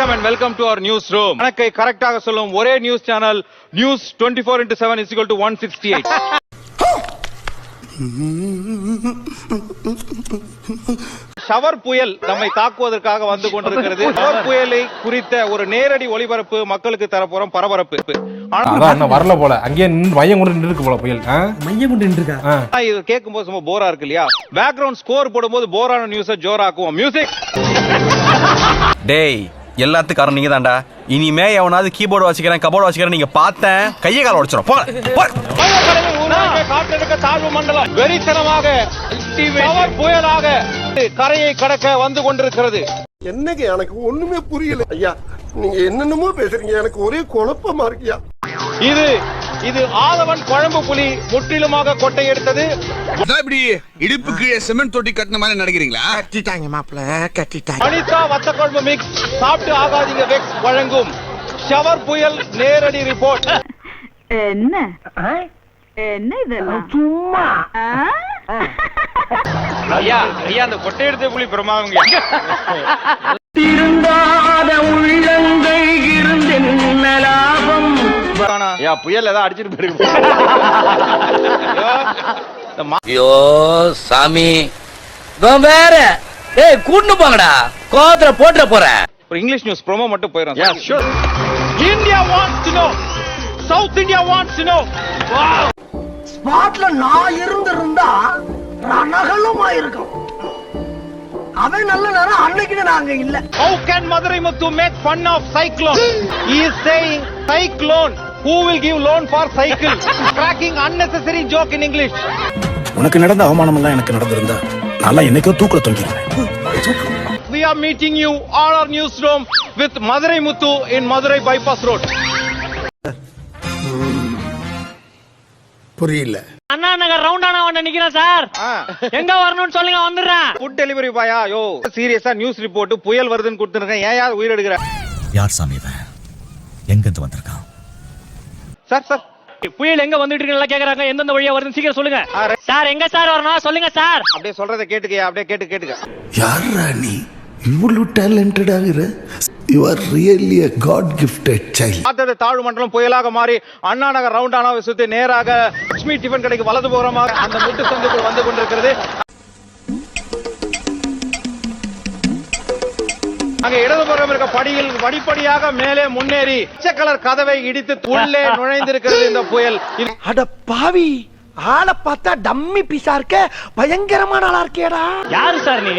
வணக்கம் and welcome to our news room கணக்கை கரெக்டாக சொல்லும் ஒரே news channel news twenty four into seven is to one sixty eight shower புயல் நம்மை தாக்குவதற்காக வந்து கொண்டிருக்கிறது. ஷவர் புயலை குறித்த ஒரு நேரடி ஒளிபரப்பு மக்களுக்கு தரப்போறோம் பரபரப்பு. வரல போல. அங்கேயே மையம் கொண்டு நின்று இருக்கு போல புயல்? மையம் கொண்டு ஆ. இது கேட்கும்போது சும்மா போரா இருக்கு இல்லையா? பேக்ரவுண்ட் ஸ்கோர் போடும்போது போரான நியூஸை ஜோராக்குவோம். மியூசிக் டேய் எல்லாத்துக்கும் காரணம் நீங்க தான்டா. இனிமே எவனாவது கீபோர்டு வச்சுக்கிறேன் கபோர்டு வச்சுக்கிறேன் நீங்க பார்த்தேன் கையை கால போங்க. காற்றெடுக்க தாழ்வு மண்டலம். வெறித்தனமாக புயலாக கரையை கடக்க வந்து கொண்டிருக்கிறது. என்னங்க எனக்கு ஒண்ணுமே புரியல. ஐயா நீங்க என்னென்னமோ பேசுறீங்க. எனக்கு ஒரே குழப்பமா இருக்கியா இது இது ஆதவன் குழம்பு புலி முற்றிலுமாக கொட்டையெடுத்தது. இப்படி இடுப்பு கீழே சிமெண்ட் தொட்டி கட்டின மாதிரி நினைக்கிறீங்களா கட்டிட்டாங்க மாப்பிள்ள கட்டிட்டாங்க. அனிதா வத்த குழம்பு மிக்ஸ் சாப்பிட்டு ஆகாதீங்க வெக்ஸ் வழங்கும். ஷவர் புயல் நேரடி ரிப்போர்ட் என்ன? என்ன இதெல்லாம்? சும்மா. ஐயா ஐயா அந்த கொட்டையெடுத்த புலி பிரமாதங்க ஐயா புயல் ஏதாவது அடிச்சிட்டு போயிருக்கு ஐயோ, சாமி. வேற. ஏய் கூட்டு போங்கடா. கோவத்துல போட்டுற போறேன் ஒரு இங்கிலீஷ் நியூஸ் ப்ரோமோ மட்டும் போயிடும் India wants to know South India wants to know ஸ்பாட்ல நான் இருந்திருந்தா ரணகலமா இருக்கும் அவன் நல்ல நேரம் அன்னைக்கு நாங்க இல்ல. How can Madurai Muthu make fun of cyclone? He is saying Who will give loan for cycle? Cracking unnecessary joke in English. உனக்கு நடந்த அவமானம் எல்லாம் எனக்கு நடந்திருந்தா நல்லா என்னைக்கோ தூக்கல தொங்கிடுவேன் We are meeting you all our newsroom with Madurai Muthu in Madurai Bypass Road. புரியல. அண்ணா நகர் ரவுண்டானா வந்து நிக்கிறேன் சார். எங்க வரணும்னு சொல்லுங்க வந்துடுறேன். ஃபுட் டெலிவரி பாயா யோ சீரியஸா நியூஸ் ரிப்போர்ட் புயல் வருதுன்னு கொடுத்துருக்கேன். ஏன் யார் உயிர் எடுக்கிற? யார் சாமி இவன்? எங்கிருந்து வந்திருக்கான்? Sir sir. புயல் எங்க வந்துட்டு இருக்குன்னு கேக்குறாங்க. எந்தெந்த வழியா வருதுன்னு சீக்கிரம் சொல்லுங்க. சார் எங்க சார் வரணும்? சொல்லுங்க சார். அப்படியே சொல்றதை கேட்டுக்கயா அப்படியே கேட்டு கேட்டுக்க. யாரா நீ? இவ்வளவு டேலண்டட் ஆகிற you are really a god gifted child பார்த்தது தாழ்வு மண்டலம் புயலாக மாறி அண்ணா நகர் ரவுண்டானாவை சுத்தி நேராக லட்சுமி டிஃபன் கடைக்கு வலது போறமாக அந்த முட்டு சந்துக்குள் வந்து கொண்டிருக்கிறது. அங்க இடதுபுறம் இருக்க படியில் படிப்படியாக மேலே முன்னேறி பச்சை கலர் கதவை இடித்து உள்ளே நுழைந்திருக்கிறது இந்த புயல். அட பாவி ஆளை பார்த்தா டம்மி பீஸா இருக்க பயங்கரமான ஆளா இருக்கேடா. யாரு சார் நீ?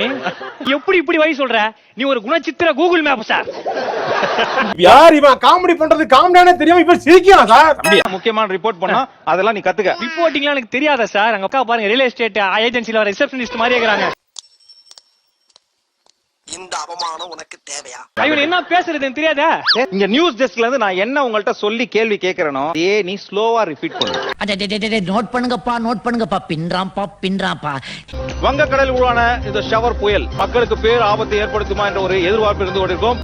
எப்படி இப்படி வழி சொல்ற? நீ ஒரு குணச்சித்திர கூகுள் மேப் சார். யார் இவன்? காமெடி பண்றது காமெடியானே தெரியாம இப்ப சிரிக்கலாம் சார். முக்கியமான ரிப்போர்ட் பண்ணா அதெல்லாம் நீ கத்துக்க. ரிப்போர்ட்டிங்லாம் எனக்கு தெரியாதா சார். அங்க அக்கா பாருங்க ரியல் எஸ்டேட் ஏஜென்சில ரிசப்ஷனிஸ்ட் மாதிரி இருக்கிறாங்க. இந்த அவமானம் உனக்கு தேவையா? இவன் என்ன பேசுறதுன்னு தெரியாதா? இங்க நியூஸ் டெஸ்க்ல இருந்து நான் என்ன உங்கள்ட்ட சொல்லி கேள்வி கேட்கிறேனோ ஏ நீ ஸ்லோவா ரிப்பீட் பண்ணு. நோட் பண்ணுங்கப்பா நோட் பண்ணுங்கப்பா. பின்றாம்பா பின்றாம்பா வங்கக்கடலில் உருவான இந்த ஷவர் புயல் மக்களுக்கு பேர் ஆபத்து ஏற்படுத்துமா என்ற ஒரு எதிர்பார்ப்பு இருந்து கொண்டிருக்கும்.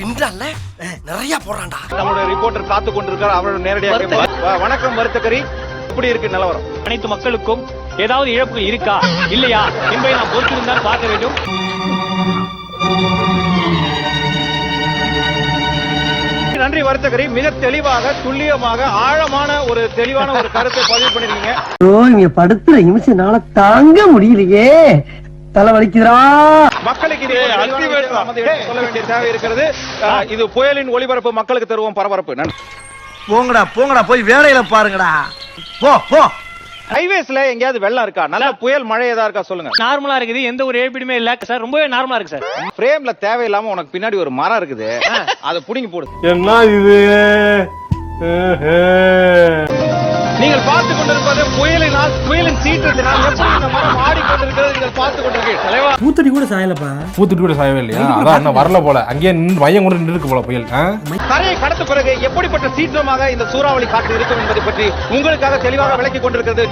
பின்றான்ல நிறைய போறான்டா நம்மளுடைய ரிப்போர்ட்டர் காத்து கொண்டிருக்கார் அவரோட நேரடியாக வணக்கம் வருத்தக்கரி எப்படி இருக்கு நிலவரம். அனைத்து மக்களுக்கும் ஏதாவது இழப்புகள் இருக்கா? இல்லையா? என்பதை நாம் பொறுத்திருந்தால் பார்க்க வேண்டும். நன்றி வருத்தக்கரி மிக தெளிவாக துல்லியமாக ஆழமான ஒரு தெளிவான ஒரு கருத்தை பதிவு பண்ணிருக்கீங்க. ஓ இங்க படுத்துற நிமிஷம்னால தாங்க முடியலையே. தலை வலிக்குதுடா மக்களுக்கு இது சொல்ல வேண்டிய தேவை இருக்கிறது? இது புயலின் ஒளிபரப்பு மக்களுக்கு தருவோம் பரபரப்பு. போங்கடா போங்கடா போய் வேலையில பாருங்கடா. போ போ. ஹைவேஸ்ல எங்கேயாவது வெள்ளம் இருக்கா? நல்ல புயல் மழை ஏதா இருக்கா சொல்லுங்க. நார்மலா இருக்குது. எந்த ஒரு ஏபிடுமே இல்ல. சார் ரொம்பவே நார்மலா இருக்கு சார். ஃப்ரேம்ல தேவையில்லாம உனக்கு பின்னாடி ஒரு மரம் இருக்குது. அதை புடிங்கி போடு. என்ன இது? நீங்கள் பார்த்து கொண்டிருப்பது புயலினால் புயலின் சீற்றத்தினால் எப்படி இந்த மரம் ஆடிக்கொண்டிருக்கிறது நீங்கள் பார்த்து கொண்டிருக்கீர்கள். தலைவா. பூத்தடி கூட சாயலப்பா? பூத்துட்டு கூட சாயவே இல்லையா அதான் இன்னும் வரல போல. அங்கேயே நின்னு மையம் கொண்டு நின்று இருக்கு போல புயல்? கரையை கடந்த பிறகு எப்படிப்பட்ட சீற்றமாக இந்த சூறாவளி காற்று இருக்கும் என்பதை பற்றி உங்களுக்காக தெளிவாக விளக்கி கொண்டிருக்கிறது.